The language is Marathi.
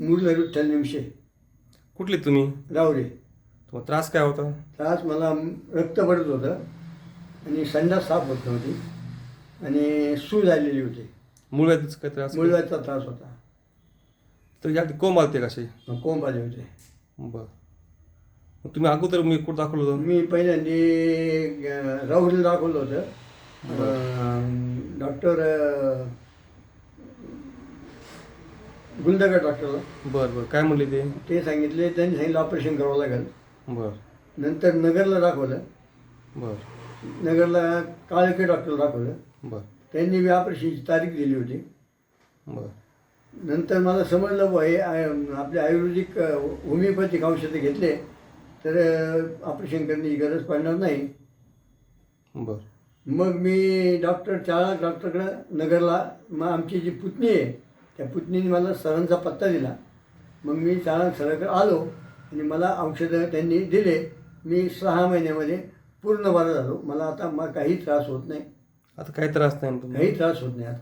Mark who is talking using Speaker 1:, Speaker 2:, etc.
Speaker 1: मुरलं विठ्ठल निमशे
Speaker 2: कुठले तुम्ही?
Speaker 1: रावरे
Speaker 2: तुम्हाला त्रास काय होता?
Speaker 1: त्रास मला रक्त पडत होतं आणि संडास साफ होत नव्हती आणि सूज आलेली होती.
Speaker 2: मूळ व्याधीचा काय त्रास
Speaker 1: मुळव्याचा त्रास होता.
Speaker 2: तर या कोंब आलते कसे
Speaker 1: मग कोंब आले होते.
Speaker 2: बर. मग तुम्ही अगोदर मी कुठं दाखवलं होतं?
Speaker 1: मी पहिल्यांदा अं, राहुरीला दाखवलं होतं. डॉक्टर गुंदकर डॉक्टरला.
Speaker 2: बरं बरं. काय म्हणले ते?
Speaker 1: ते सांगितले त्यांनी सांगितलं ऑपरेशन करावं लागेल.
Speaker 2: बरं.
Speaker 1: नंतर नगरला दाखवलं.
Speaker 2: बरं.
Speaker 1: नगरला काळके डॉक्टरला दाखवलं.
Speaker 2: बरं.
Speaker 1: त्यांनी मी ऑपरेशनची तारीख दिली होती.
Speaker 2: बरं.
Speaker 1: नंतर मला समजलं बुवा हे आय- आपले आयुर्वेदिक अ, होमिओपॅथिक औषधं घेतले तर ऑपरेशन करण्याची गरज पडणार नाही.
Speaker 2: बरं.
Speaker 1: मग मी डॉक्टर चाळा डॉक्टरकडं नगरला मग आमची जी पुतणी आहे त्या पुतणीने मला सरांचा पत्ता दिला. मग मी चाळा सराकडे आलो आणि मला औषधं त्यांनी दिले. मी सहा महिन्यामध्ये पूर्ण बरा झालो. मला आता मग काही त्रास होत नाही.
Speaker 2: आता काही त्रास नाही
Speaker 1: काही त्रास होत नाही आता.